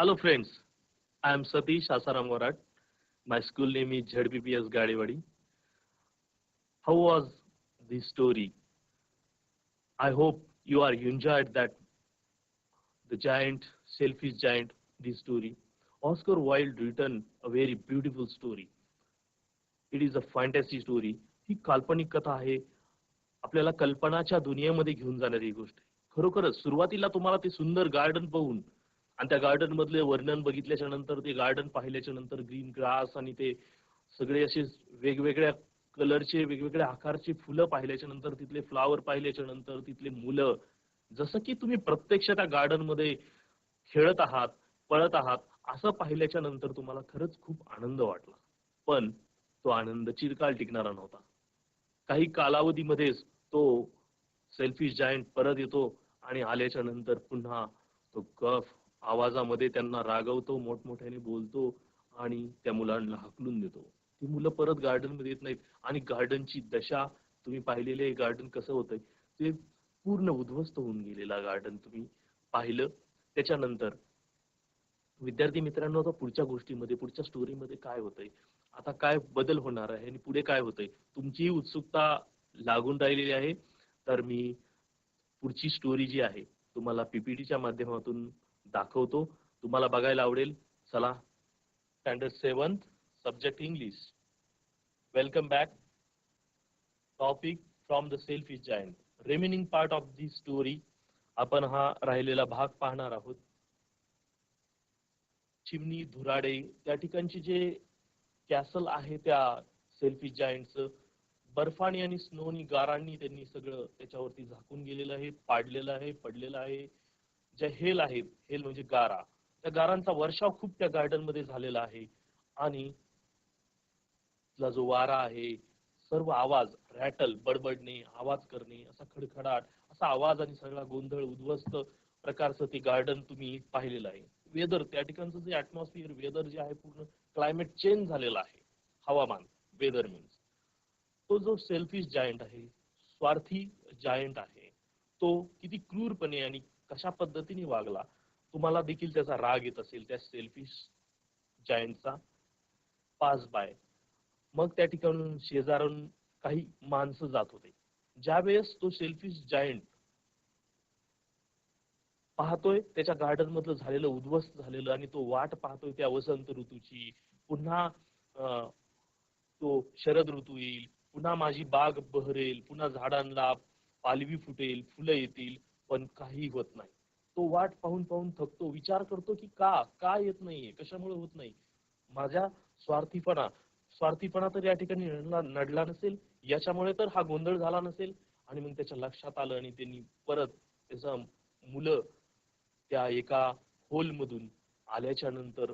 Hello friends, I am Satish Asaram Warat. My school name is ZBPS Gadewadi. How was the story? I hope you are enjoyed that the giant, selfish giant, this story. Oscar Wilde written a very beautiful story. It is a fantasy story. ही काल्पनिक कथा आहे आपल्याला कल्पनाच्या दुनियेमध्ये घेऊन जाणारी ही गोष्ट आहे खरोखरच सुरुवातीला तुम्हाला ते सुंदर गार्डन पाहून आणि त्या गार्डन मधले वर्णन बघितल्याच्या नंतर ते गार्डन पाहिल्याच्या नंतर ग्रीन ग्रास आणि ते सगळे असे वेगवेगळ्या कलरचे वेगवेगळ्या आकारचे फुलं पाहिल्याच्या नंतर तिथले फ्लावर पाहिल्याच्या नंतर तिथले मुलं. जसं की तुम्ही प्रत्यक्ष त्या गार्डनमध्ये खेळत आहात पळत आहात असं पाहिल्याच्या नंतर तुम्हाला खरंच खूप आनंद वाटला. पण तो आनंद चिरकाल टिकणारा नव्हता. काही कालावधीमध्येच तो सेल्फिश जायंट परत येतो आणि आल्याच्यानंतर पुन्हा तो गफ आवाजामध्ये त्यांना रागवतो मोठमोठ्याने बोलतो आणि त्या मुलांना हकलून देतो. ती मुलं परत गार्डनमध्ये येत नाहीत. आणि गार्डनची दशा तुम्ही पाहिलेले आहे गार्डन कसं होतंय? ते पूर्ण उद्ध्वस्त होऊन गेलेला गार्डन तुम्ही पाहिलं. त्याच्यानंतर विद्यार्थी मित्रांनो आता पुढच्या गोष्टीमध्ये पुढच्या स्टोरीमध्ये काय होतंय? आता काय बदल होणार आहे आणि पुढे काय होतंय? तुमची उत्सुकता लागून राहिलेली आहे. तर मी पुढची स्टोरी जी आहे तुम्हाला पीपीटीच्या माध्यमातून दाखवतो. तुम्हाला बघायला आवडेल. चला. Standard seventh subject English welcome back topic from the selfish giant remaining part of the story आपण हा राहिलेला भाग पाहणार आहोत. चिमणी धुराडे त्या ठिकाणचे जे कॅसल आहे त्या सेल्फी जायंटचं बर्फानी आणि स्नोनी गारांनी त्यांनी सगळं त्याच्यावरती झाकून गेलेलं आहे पाडलेलं आहे पडलेलं आहे. ज्या हेल आहेत हेल म्हणजे गारा. त्या गारांचा वर्षाव खूप त्या गार्डनमध्ये झालेला आहे. आणि जो वारा आहे सर्व आवाज रॅटल बडबडणे आवाज करणे असा खडखडाट असा आवाज आणि सगळा गोंधळ उद्ध्वस्त प्रकारचं ते गार्डन तुम्ही पाहिलेलं आहे. वेदर त्या ठिकाणचं जे ऍटमॉस्फिअर वेदर जे आहे पूर्ण क्लायमेट चेंज झालेलं आहे. हवामान वेदर मीन्स तो जो सेल्फिश जायंट आहे स्वार्थी जायंट आहे तो किती क्रूरपणे आणि कशा पद्धतीने वागला तुम्हाला देखील त्याचा राग येत असेल त्या सेल्फिश जायंटचा पास बाय मग त्या ठिकाणून शेजारून काही माणसं जात होते. ज्यावेळेस तो सेल्फिश जायंट पाहतोय त्याच्या गार्डन मधलं झालेलं उद्ध्वस्त झालेलं आणि तो वाट पाहतोय त्या वसंत ऋतूची पुन्हा तो शरद ऋतू येईल पुन्हा माझी बाग बहरेल पुन्हा झाडांना पालवी फुटेल फुलं येतील पण काही होत नाही. तो वाट पाहून पाहून थकतो विचार करतो की का का येत नाहीये कशामुळे होत नाही? माझ्या स्वार्थीपणा स्वार्थीपणा तर या ठिकाणी नडला नडला नसेल याच्यामुळे तर हा गोंधळ झाला नसेल. आणि मग त्याच्या लक्षात आलं आणि त्यांनी परत त्याचा मुलं त्या एका होल मधून आल्याच्यानंतर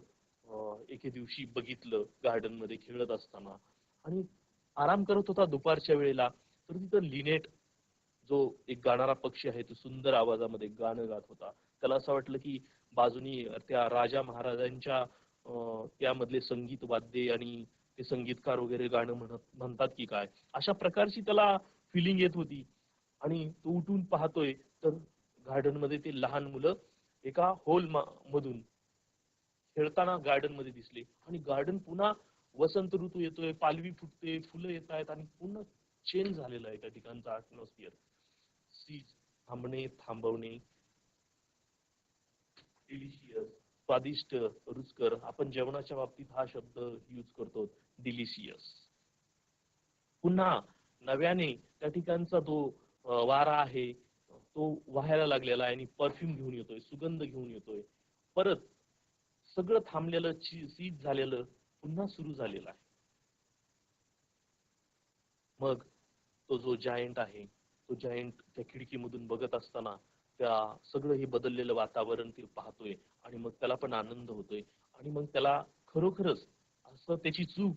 एके दिवशी बघितलं गार्डनमध्ये खेळत असताना. आणि आराम करत होता दुपारच्या वेळेला. तर तिथं लिनेट जो एक गाणारा पक्षी आहे तो सुंदर आवाजामध्ये गाणं गात होता. त्याला असं वाटलं की बाजूनी त्या राजा महाराजांच्या त्यामधले संगीत वाद्ये आणि ते संगीतकार वगैरे गाणं म्हणत म्हणतात की काय? अशा प्रकारची त्याला फिलिंग येत होती. आणि तो उठून पाहतोय तर गार्डनमध्ये ते लहान मुलं एका होल मधून खेळताना गार्डनमध्ये दिसले. आणि गार्डन पुन्हा वसंत ऋतू येतोय पालवी फुटते फुलं येत आहेत आणि पूर्ण चेंज झालेलं आहे त्या ठिकाणचा अॅटमॉस्फिअर गोष्टी थांबणे थांबवणे. डिलिशियस स्वादिष्ट रुचकर. आपण जेवणाच्या बाबतीत हा शब्द यूज करतो. डिलिशियस पुन्हा नव्याने त्या ठिकाणचा जो वारा आहे तो वाहायला लागलेला आहे आणि परफ्यूम घेऊन येतोय सुगंध घेऊन येतोय. परत सगळं थांबलेलं सीज झालेलं पुन्हा सुरू झालेलं आहे. मग तो जो जायंट आहे तो जायंट त्या खिडकीमधून बघत असताना त्या सगळं हे बदललेलं वातावरण ते पाहतोय आणि मग त्याला पण आनंद होतोय. आणि मग त्याला खरोखरच असं त्याची चूक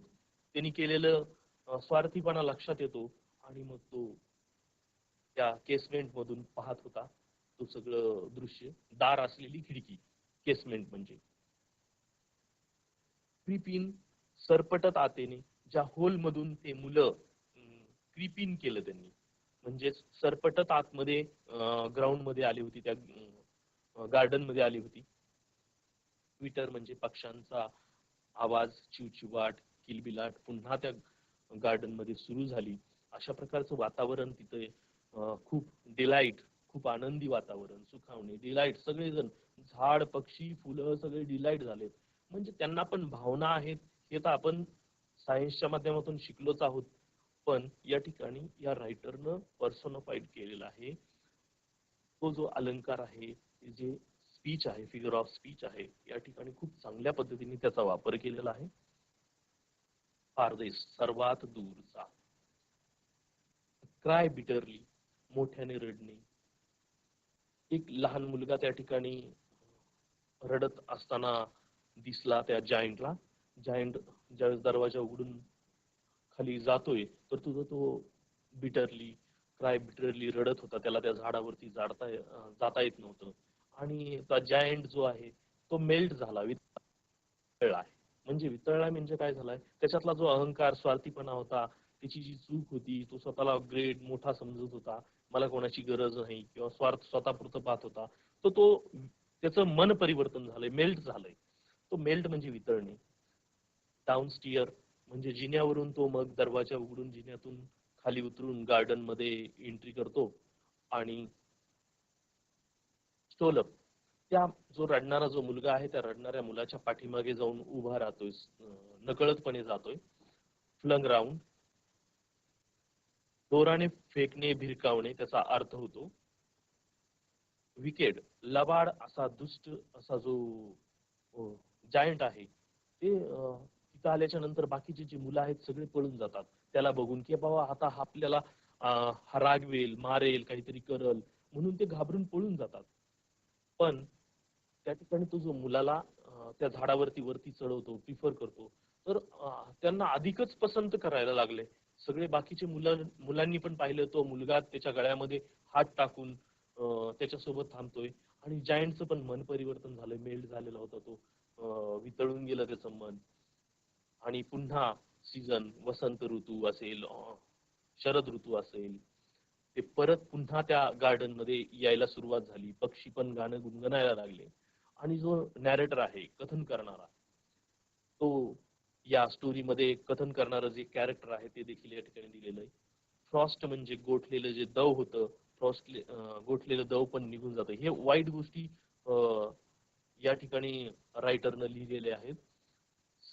त्यांनी केलेलं स्वार्थीपणा लक्षात येतो आणि मग तो त्या केसमेंट मधून पाहत होता. तो सगळं दृश्य दार असलेली खिडकी केसमेंट म्हणजे. क्रिपिन सरपटत आतेने ज्या होल मधून ते मुलं क्रिपिन केलं त्यांनी. म्हणजेच सरपटत आतमध्ये ग्राउंडमध्ये आली होती त्या गार्डनमध्ये आली होती. ट्विटर म्हणजे पक्ष्यांचा आवाज चिवचिवाट किलबिलाट पुन्हा त्या गार्डनमध्ये सुरू झाली. अशा प्रकारचं वातावरण तिथे खूप डिलाईट खूप आनंदी वातावरण सुखावणे डिलाईट सगळेजण झाड पक्षी फुलं सगळे डिलाईट झालेत. म्हणजे त्यांना पण भावना आहेत हे तर आपण सायन्सच्या माध्यमातून शिकलोच आहोत. पण या ठिकाणी या रायटरनं पर्सनफाईड केलेला आहे. तो जो अलंकार आहे जे स्पीच आहे फिगर ऑफ स्पीच आहे या ठिकाणी खूप चांगल्या पद्धतीने त्याचा वापर केलेला आहे. पारदेश सर्वात दूरचा. क्राय बिटरली मोठ्याने रडणे. एक लहान मुलगा त्या ठिकाणी रडत असताना दिसला त्या जायंटला जायंट ज्यावेळेस दरवाजा उघडून खाली जातोय तर तुझा तो बिटरली क्राय बिटरली रडत होता त्याला त्या झाडावरती जाडता जाता येत नव्हतं. आणि तो जायंट जो आहे तो मेल्ट झाला वितळला आहे. म्हणजे वितळला म्हणजे काय झालाय त्याच्यातला जो अहंकार स्वार्थीपणा होता त्याची जी चूक होती तो स्वतःला ग्रेट मोठा समजत होता. मला कोणाची गरज नाही किंवा स्वार्थ स्वतःपुरतं पाहत होता. तर तो त्याचं मन परिवर्तन झालंय मेल्ट झालंय. तो मेल्ट म्हणजे वितळणे. डाऊन स्टिअर म्हणजे जिन्यावरून तो मग दरवाजा उघडून जिन्यातून खाली उतरून गार्डनमध्ये एंट्री करतो आणि स्टोलप त्या जो रडणारा जो मुलगा आहे त्या रडणाऱ्या मुलाच्या पाठीमागे जाऊन उभा राहतोय नकळतपणे जातोय. फ्लंग राऊंड दोराने फेकणे भिरकावणे त्याचा अर्थ होतो विकेट लबाड असा दुष्ट असा जो जायंट आहे ते अं, तिथं आल्याच्यानंतर बाकीचे जे मुलं आहेत सगळे पळून जातात. त्याला बघून की बाबा आता हा आपल्याला रागवेल मारेल काहीतरी करल म्हणून ते घाबरून पळून जातात. पण त्या ठिकाणी तो जो मुलाला त्या झाडावरती वरती चढवतो प्रिफर करतो तर त्यांना अधिकच पसंत करायला लागले. सगळे बाकीचे मुला मुलांनी पण पाहिलं तो मुलगा त्याच्या गळ्यामध्ये हात टाकून त्याच्यासोबत थांबतोय. आणि जायंटचं पण मन परिवर्तन झालं मेल्ट झालेला होता तो. वितळून गेलं त्याचं मन. आणि पुन्हा सीझन वसंत ऋतू असेल शरद ऋतू असेल ते परत पुन्हा त्या गार्डनमध्ये यायला सुरुवात झाली. पक्षी पण गाणं गुणगुणायला लागले. आणि जो नॅरेटर आहे कथन करणारा तो या स्टोरी मध्ये कथन करणारं जे कॅरेक्टर आहे ते देखील या ठिकाणी दिलेलं आहे. फ्रॉस्ट म्हणजे गोठलेलं जे दव होतं फ्रॉस्ट गोठलेलं दव पण निघून जातं. हे वाईट गोष्टी अं, या ठिकाणी रायटरनं लिहिलेले आहेत.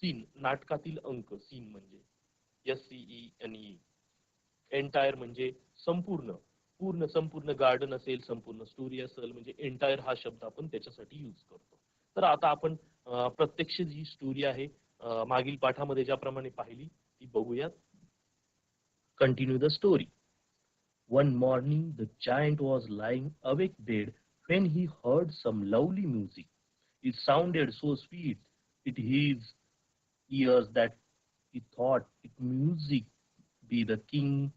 सीन नाटकातील अंक सीन म्हणजे S C E N E entire म्हणजे संपूर्ण पूर्ण संपूर्ण गार्डन असेल संपूर्ण स्टोरी असेल म्हणजे एंटायर हा शब्द आपण त्याच्यासाठी यूज करतो. तर आता आपण प्रत्यक्ष जी स्टोरी आहे मागील पाठामध्ये ज्याप्रमाणे पाहिली ती बघूयात. Continue the story one morning the giant was lying awake bed when he heard some lovely music. It sounded so sweet. It his ears that he thought it music be the king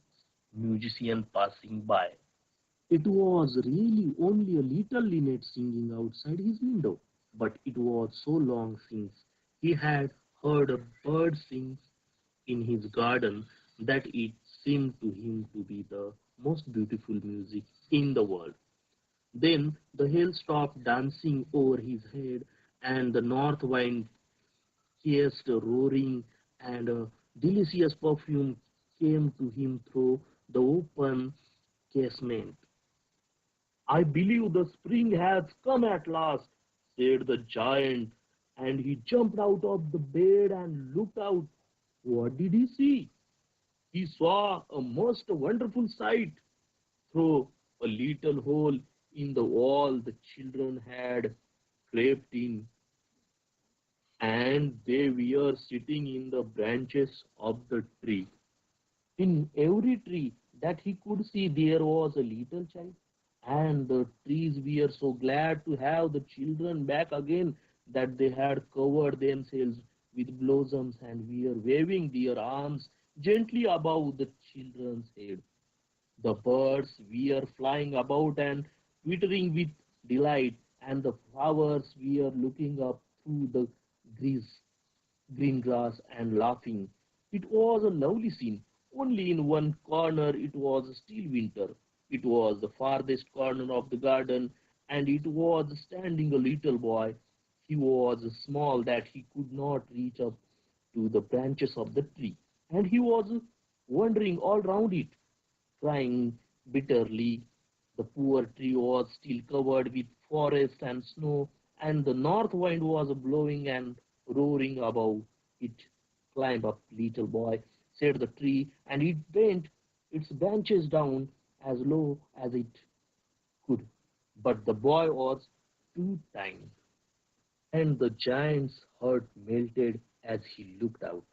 musician passing by. It was really only a little linnet singing outside his window, but it was so long since he had heard a bird sing in his garden that it seemed to him to be the most beautiful music in the world. Then the hail stopped dancing over his head, and the north wind ceased roaring, and a delicious perfume came to him through the open casement. I believe the spring has come at last, said the giant, and he jumped out of the bed and looked out. What did he see? He saw a most wonderful sight. Through a little hole in the wall the children had crept in, and they were sitting in the branches of the tree. In every tree that he could see, there was a little child, and the trees were so glad to have the children back again that they had covered themselves with blossoms and were waving their arms gently above the children's head. The birds were flying about and twittering with delight, and the flowers were looking up through the grease, green grass and laughing. It was a lovely scene. Only in one corner it was still winter. It was the farthest corner of the garden, and it was standing a little boy. he was small that he could not reach up to the branches of the tree, and he was wandering all round it, crying bitterly. The poor tree was still covered with forest and snow, and the north wind was blowing and roaring above it. climbed up, little boy, said the tree, and it bent its branches down as low as it could. But the boy was too tiny, and the giant's heart melted as he looked out.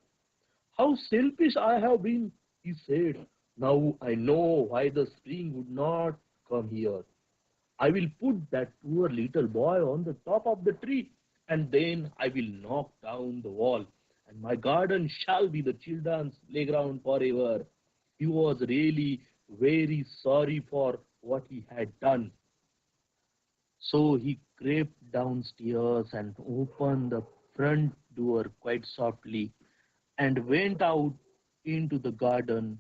How selfish I have been, he said. Now I know why the spring would not come here. I will put that poor little boy on the top of the tree, and then I will knock down the wall, and my garden shall be the children's playground forever. He was really very sorry for what he had done. So he crept downstairs and opened the front door quite softly and went out into the garden.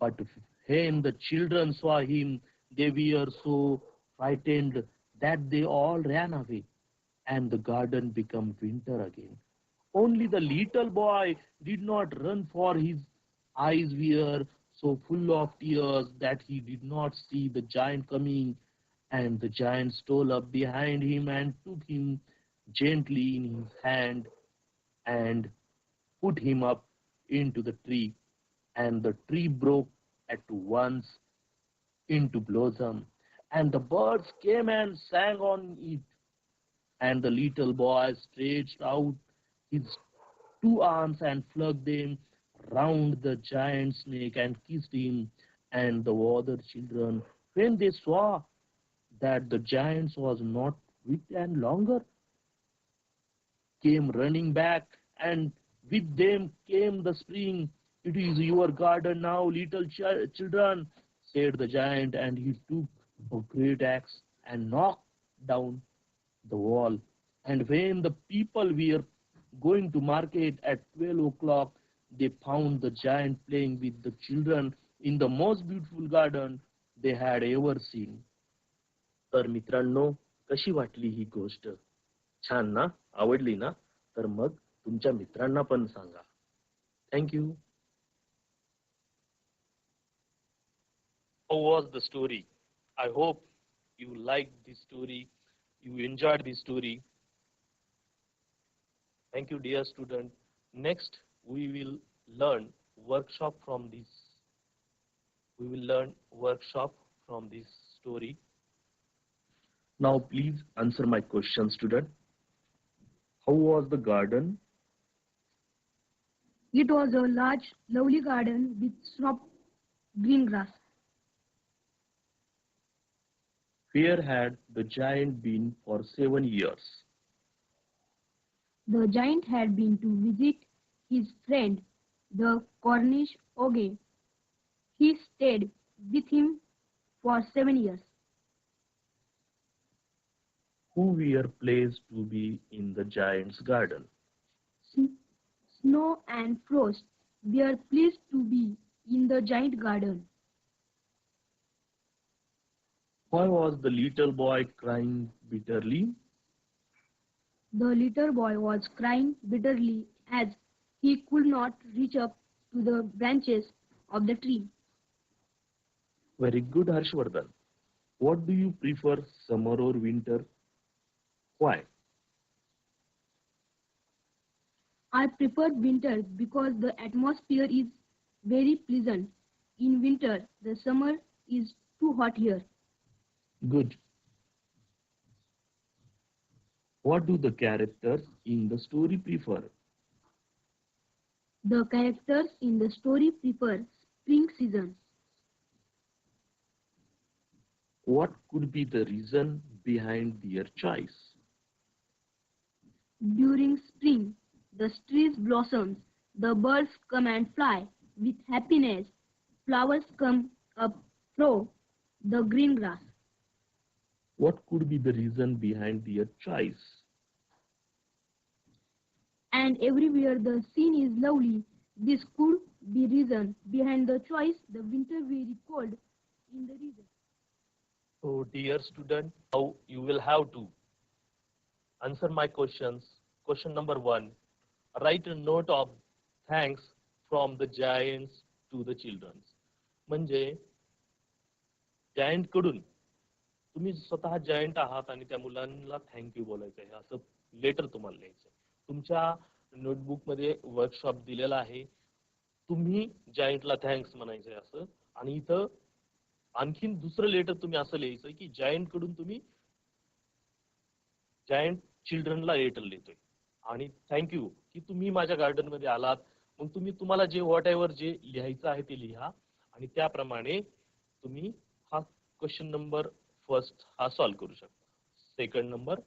But when the children saw him, they were so frightened that they all ran away, and the garden became winter again. Only the little boy did not run, for his eyes were so full of tears that he did not see the giant coming. And the giant stole up behind him and took him gently in his hand and put him up into the tree. And the tree broke at once into blossom, and the birds came and sang on it. And the little boy stretched out his two arms and flung them round the giant snake and kissed him. And the other children, when they saw that the giant was not weak and longer, came running back, and with them came the spring. It is your garden now, little ch- children, said the giant, and he took a great axe and knocked down the wall. And when the people were going to market at 12 o'clock, they found the giant playing with the children in the most beautiful garden they had ever seen. तर मित्रांनो कशी वाटली ही गोष्ट छान ना आवडली ना तर मग तुमच्या मित्रांना पण सांगा thank you How was the story? I hope you liked this story, you enjoyed this story. Thank you, dear student. Next, we will learn workshop from this. We will learn workshop from this story. Now, please answer my question, student. How was the garden? It was a large, lovely garden with soft green grass. Where had the giant been for seven years? The giant had been to visit his friend, the Cornish Oge. He stayed with him for seven years. Who were placed to be in the giant's garden? Snow and Frost were pleased to be in the giant garden. Why was the little boy crying bitterly? The little boy was crying bitterly as he could not reach up to the branches of the tree. Very good, Harshvardhan. What do you prefer, summer or winter? Why? I prefer winter because the atmosphere is very pleasant. In winter, the summer is too hot here. Good. What do the characters in the story prefer? The characters in the story prefer spring season. What could be the reason behind their choice? During spring, the trees blossom, the birds come and fly with happiness, flowers come up through the green grass What could be the reason behind their choice? And everywhere the scene is lovely, this could be reason behind the choice, the winter very cold in the region. So, dear student, now you will have to answer my questions. Question number one, write a note of thanks from the giants to the children. म्हणजे giant कडून तुम्ही स्वतः joint आहात आणि त्या मुलांना thank you बोलायचं आहे. असं लेटर तुम्हाला लिहायचं तुमच्या नोटबुकमध्ये वर्कशॉप दिलेला आहे. तुम्ही जायंटला थँक्स म्हणायचंय असं. आणि इथं आणखीन दुसरं लेटर तुम्ही असं लिहायचं की जायंटकडून तुम्ही जायंट चिल्ड्रनला लेटर लिहितोय. आणि थँक्यू की तुम्ही माझ्या गार्डनमध्ये आलात. मग तुम्ही तुम्हाला जे व्हॉट एव्हर जे लिहायचं आहे ते लिहा. आणि त्याप्रमाणे तुम्ही हा क्वेश्चन नंबर फर्स्ट हा सॉल्व्ह करू शकता. Second number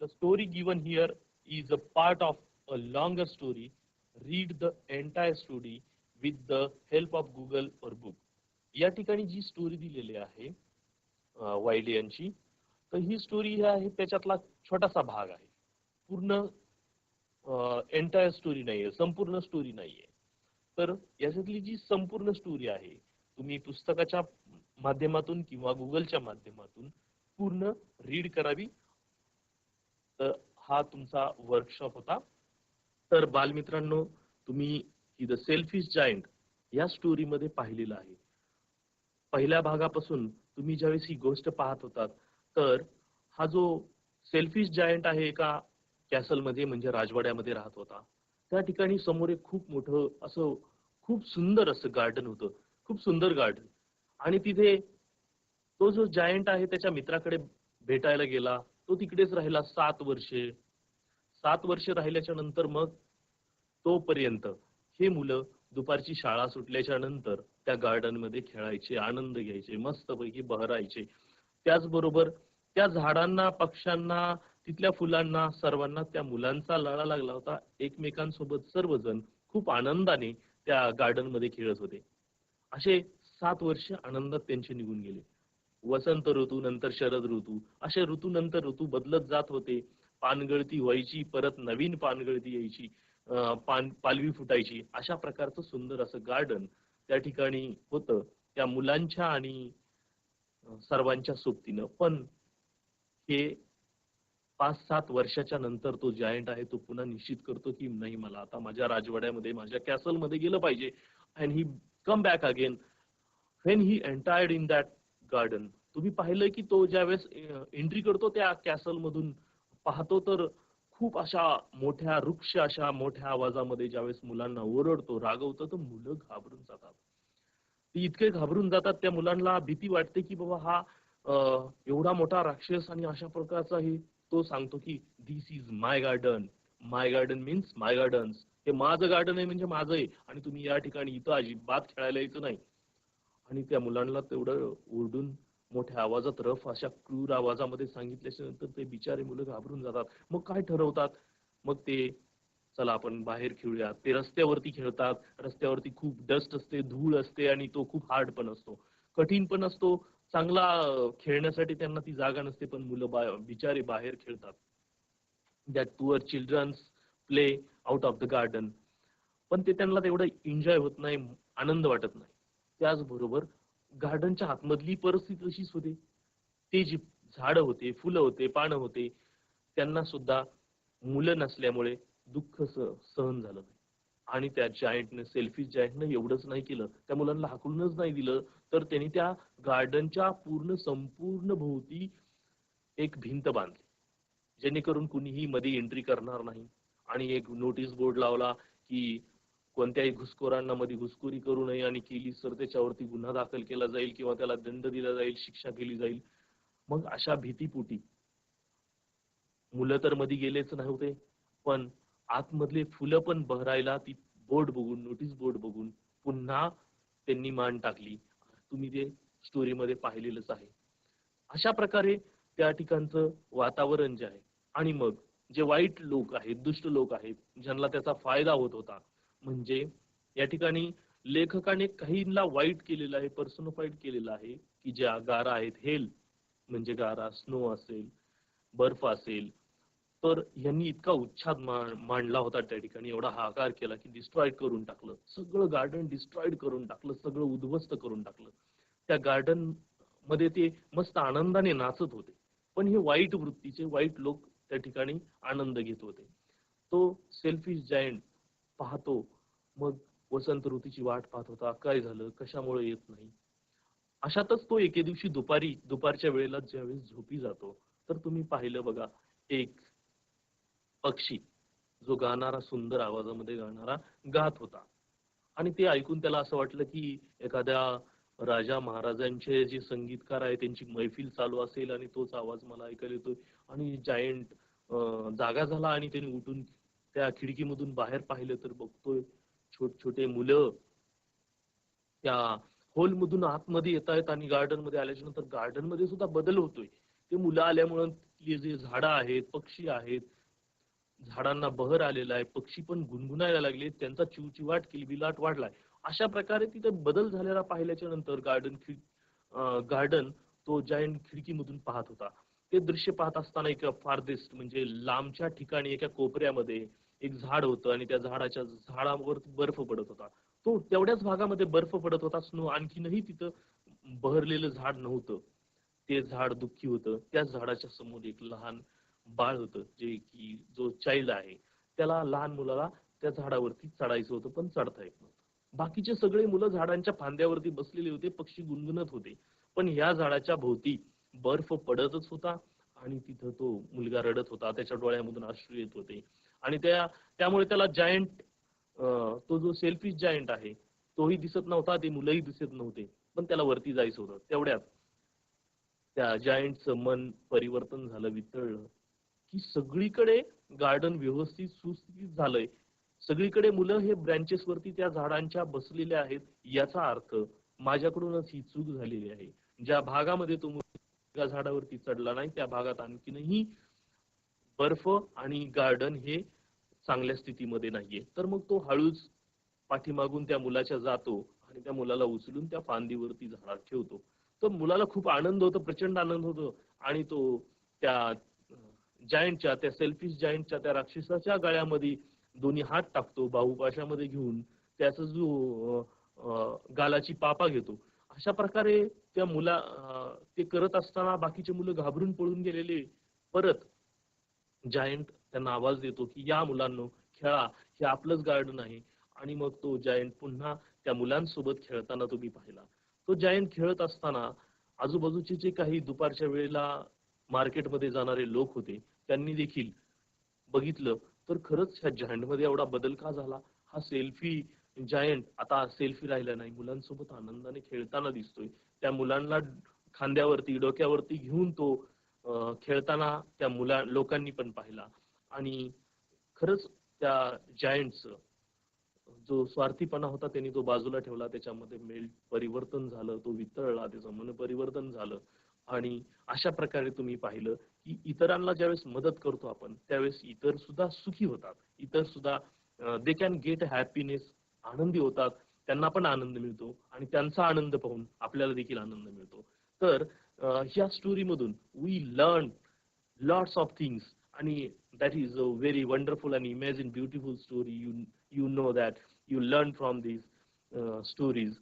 the story given here is a part of a longer story read the entire story with the help of Google और बुक या ठिकाणी जी स्टोरी दिलेली आहे वायली यांची तर ही स्टोरी ही आहे त्याच्यातला छोटासा भाग आहे. पूर्ण एंटायर स्टोरी नाहीये संपूर्ण स्टोरी नाहीये. तर याच्यातली जी संपूर्ण स्टोरी आहे तुम्ही पुस्तकाच्या माध्यमातून किंवा गुगलच्या माध्यमातून पूर्ण रीड करावी. तर हा तुमचा वर्कशॉप होता. तर बालमित्रांनो तुम्ही द सेल्फिश जायंट या स्टोरीमध्ये पाहिलेलं आहे. पहिल्या भागापासून तुम्ही ज्यावेळेस ही गोष्ट पाहत होतात तर हा जो सेल्फिश जायंट आहे एका कॅसलमध्ये म्हणजे राजवाड्यामध्ये राहत होता. त्या ठिकाणी समोर एक खूप मोठं असं खूप सुंदर असं गार्डन होतं. खूप सुंदर गार्डन आणि तिथे तो जो जायंट आहे त्याच्या मित्राकडे भेटायला गेला तो तिकडेच राहिला सात वर्षे. सात वर्ष राहिल्याच्या नंतर मग तोपर्यंत हे मुलं दुपारची शाळा सुटल्याच्या नंतर त्या गार्डनमध्ये खेळायचे आनंद घ्यायचे मस्तपैकी बहरायचे. त्याचबरोबर त्या झाडांना पक्ष्यांना तिथल्या फुलांना सर्वांना त्या मुलांचा लळा लागला होता. एकमेकांसोबत सर्वजण खूप आनंदाने त्या गार्डनमध्ये खेळत होते. असे सात वर्ष आनंदात त्यांचे निघून गेले. वसंत ऋतू नंतर शरद ऋतू असे ऋतू नंतर ऋतू बदलत जात होते. पानगळती व्हायची परत नवीन पानगळती यायची पान पालवी फुटायची अशा प्रकारचं सुंदर असं गार्डन त्या ठिकाणी होतं. त्या मुलांच्या आणि सर्वांच्या सोबतीनं. पण हे पाच सात वर्षाच्या नंतर तो जायंट आहे तो पुन्हा निश्चित करतो की नाही मला आता माझ्या राजवाड्यामध्ये माझ्या कॅसलमध्ये गेलं पाहिजे. And he come back again when he entered in that garden तुम्ही पाहिलं की तो ज्यावेळेस एंट्री करतो त्या कॅसल मधून पाहतो तर खूप अशा मोठ्या वृक्ष अशा मोठ्या आवाजामध्ये ज्यावेळेस मुलांना ओरडतो रागवतो तर मुलं घाबरून जातात. ते इतके घाबरून जातात त्या मुलांना भीती वाटते की बाबा हा एवढा मोठा राक्षस आणि अशा प्रकारचा हे तो सांगतो की this is my garden my garden means my gardens हे माझं गार्डन आहे म्हणजे माझं आहे आणि तुम्ही या ठिकाणी इथं अजिबात खेळायला यायचं नाही. आणि त्या मुलांना तेवढं ओरडून मोठ्या आवाजात रफ अशा क्रूर आवाजामध्ये सांगितल्याच्या नंतर ते बिचारे मुलं घाबरून जातात. मग काय ठरवतात? मग ते चला आपण बाहेर खेळूया. ते रस्त्यावरती खेळतात. रस्त्यावरती खूप डस्ट असते धूळ असते आणि तो खूप हार्ड पण असतो. कठीण पण असतो. चांगला खेळण्यासाठी त्यांना ती जागा नसते पण मुलं बा- बिचारे बाहेर खेळतात. That poor childrens play out of the garden पण ते त्यांना तेवढं एन्जॉय होत नाही आनंद वाटत नाही. त्याचबरोबर गार्डनच्या आतमधली परिस्थिती तशीच होते. ते जी झाड होते फुलं होते पानं होते त्यांना सुद्धा मुलं नसल्यामुळे दुःख सहन झालं आणि त्या जायंटने सेल्फी जायंटने एवढंच नाही केलं. त्या मुलांना हाकलूनच नाही दिलं. तर त्यांनी त्या गार्डनच्या पूर्ण संपूर्ण भोवती एक भिंत बांधली. जेणेकरून कुणीही मध्ये एंट्री करणार नाही. आणि एक नोटीस बोर्ड लावला की कोणत्याही घुसखोरांना मध्ये घुसखोरी करू नये आणि केली तर त्याच्यावरती गुन्हा दाखल केला जाईल किंवा त्याला दंड दिला जाईल शिक्षा केली जाईल. मग अशा भीतीपोटी मुलं तर मध्ये गेलेच नव्हते पण आतमधले फुलं पण बहरायला ती बोर्ड बघून नोटीस बोर्ड बघून पुन्हा त्यांनी मान टाकली. तुम्ही ते स्टोरीमध्ये पाहिलेलंच आहे. अशा प्रकारे त्या ठिकाणचं वातावरण जे आहे आणि मग जे वाईट लोक आहेत दुष्ट लोक आहेत ज्यांना त्याचा फायदा होत होता म्हणजे या ठिकाणी लेखकाने काहींना वाईट केलेलं आहे पर्सनोफाईड केलेलं आहे की ज्या गारा आहेत हेल म्हणजे गारा स्नो असेल बर्फ असेल तर यांनी इतका उच्छाद मांडला होता त्या ठिकाणी एवढा हाकार केला की डिस्ट्रॉय करून टाकलं. सगळं गार्डन डिस्ट्रॉईड करून टाकलं सगळं उद्ध्वस्त करून टाकलं. त्या गार्डनमध्ये ते मस्त आनंदाने नाचत होते. पण हे वाईट वृत्तीचे वाईट लोक त्या ठिकाणी आनंद घेत होते. तो सेल्फिश जायंट पाहतो. मग वसंत ऋतूची वाट पाहत होता. काय झालं? कशामुळे येत नाही? अशातच तो एके दिवशी दुपारी दुपारच्या वेळेला ज्यावेळेस झोपी जातो तर तुम्ही पाहिलं बघा एक पक्षी जो गाणारा सुंदर आवाजामध्ये गाणारा गात होता. आणि ते ऐकून त्याला असं वाटलं की एखाद्या राजा महाराजांचे जे संगीतकार आहे त्यांची मैफिल चालू असेल आणि तोच आवाज मला ऐकायला येतोय. आणि जायंट जागा झाला आणि त्याने उठून त्या खिडकीमधून बाहेर पाहिलं तर बघतोय छोट छोटे मुलं. त्या होल मधून आतमध्ये येत आहेत आणि गार्डनमध्ये आल्याच्यानंतर गार्डनमध्ये सुद्धा बदल होतोय. ते मुलं आल्यामुळे जे झाडं आहेत पक्षी आहेत झाडांना बहर आलेला आहे पक्षी पण गुणगुणायला लागले त्यांचा चिवचिवाट किलबिलाट वाढलाय. अशा प्रकारे तिथे बदल झालेला पाहिल्याच्या नंतर गार्डन गार्डन तो जायंट खिडकीमधून पाहत होता. ते दृश्य पाहत असताना एका फारदेस्ट म्हणजे लांबच्या ठिकाणी एका कोपऱ्यामध्ये एक झाड होतं आणि त्या झाडाच्या झाडावर बर्फ पडत होता. तो तेवढ्याच भागामध्ये बर्फ पडत होता. स्नो आणखीनही तिथं बहरलेलं झाड नव्हतं. ते झाड दुःखी होतं. त्याच झाडाच्या समोर एक लहान बाळ होतं जे की जो चाइल्ड आहे. त्याला लहान मुलाला त्या झाडावरती चढायचं होतं पण चढता येत नव्हतं. बाकीचे सगळे मुलं झाडांच्या फांद्यावरती बसलेले होते पक्षी गुणगुणत होते. पण ह्या झाडाच्या भोवती बर्फ पडतच होता आणि तिथं तो मुलगा रडत होता. त्याच्या डोळ्यामधून अश्रू येत होते. आणि त्या त्यामुळे त्याला जायंट तो जो सेल्फिश जायंट आहे तोही दिसत नव्हता ते मुलंही दिसत नव्हते पण त्याला वरती जायचं होतं. तेवढ्यात त्या जायंटचं मन परिवर्तन झालं वितळलं की सगळीकडे गार्डन व्यवस्थित सुस्थितीत झालंय. सगळीकडे मुलं हे ब्रँचेस वरती त्या झाडांच्या बसलेले आहेत याचा अर्थ माझ्याकडूनच ही चूक झालेली आहे. ज्या भागामध्ये तो मुलगा झाडावरती चढला नाही त्या भागात आणखीनही बर्फ आणि गार्डन हे चांगल्या स्थितीमध्ये नाहीये. तर मग तो हळूच पाठीमागून त्या मुलाच्या जातो आणि त्या मुलाला उचलून त्या फांदीवरती झाडात ठेवतो. तर मुलाला खूप आनंद होतो प्रचंड आनंद होतो आणि तो त्या जायंटच्या त्या सेल्फिश जायंटच्या त्या राक्षसाच्या गळ्यामध्ये दोन्ही हात टाकतो बाहुपाशामध्ये घेऊन त्याचा जो गालाची पापा घेतो. अशा प्रकारे त्या मुला ते करत असताना बाकीचे मुलं घाबरून पळून गेलेले. परत जायंट त्यांना आवाज देतो की या मुलांनो खेळा हे आपलंच गार्डन आहे आणि मग तो जायंट पुन्हा त्या मुलांसोबत खेळताना तुम्ही पाहिला. तो जायंट खेळत असताना आजूबाजूचे जे काही दुपारच्या वेळेला मार्केटमध्ये जाणारे लोक होते त्यांनी देखील बघितलं तर खरंच ह्या जायंटमध्ये एवढा बदल का झाला? हा सेल्फी जायंट आता सेल्फी राहिला नाही मुलांसोबत आनंदाने खेळताना दिसतोय. त्या मुलांना खांद्यावरती डोक्यावरती घेऊन तो खेळताना त्या मुला लोकांनी पण पाहिला. आणि खरंच त्या जायंटच जो स्वार्थीपणा होता त्यांनी तो बाजूला ठेवला त्याच्यामध्ये मेल परिवर्तन झालं तो वितळला त्याचं मन परिवर्तन झालं. आणि अशा प्रकारे तुम्ही पाहिलं की इतरांना ज्यावेळेस मदत करतो आपण त्यावेळेस इतर सुद्धा सुखी होतात. इतर सुद्धा दे कॅन गेट हॅपीनेस आनंदी होतात. त्यांना पण आनंद मिळतो आणि त्यांचा आनंद पाहून आपल्याला देखील आनंद मिळतो. तर ह्या स्टोरी मधून we learn lots of things आणि that is a very wonderful and imagine beautiful story you you know that you learn from this stories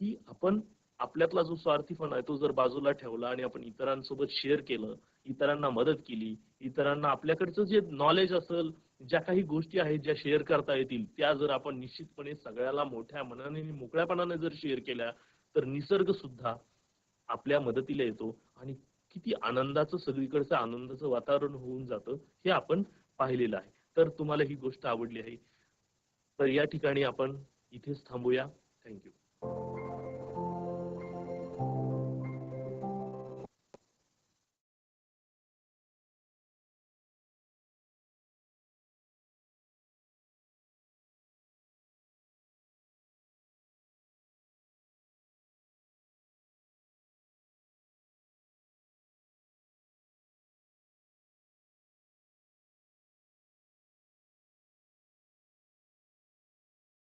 की आपण आपल्यातला जो स्वार्थीपणा आहे तो जर बाजूला ठेवला आणि आपण इतरांसोबत शेअर केलं इतरांना मदत केली इतरांना आपल्याकडचं जे नॉलेज असेल ज्या काही गोष्टी आहेत ज्या शेअर करता येतील त्या जर आपण निश्चितपणे सगळ्याला मोठ्या मनाने मोकळ्यापणाने जर शेअर केल्या तर निसर्ग सुद्धा आपल्या मदतीला येतो आणि किती आनंदाचं सगळीकडचं आनंदाचं वातावरण होऊन जातं हे आपण पाहिलेलं आहे. तर तुम्हाला ही गोष्ट आवडली आहे. तर या ठिकाणी आपण इथेच थांबूया. थँक्यू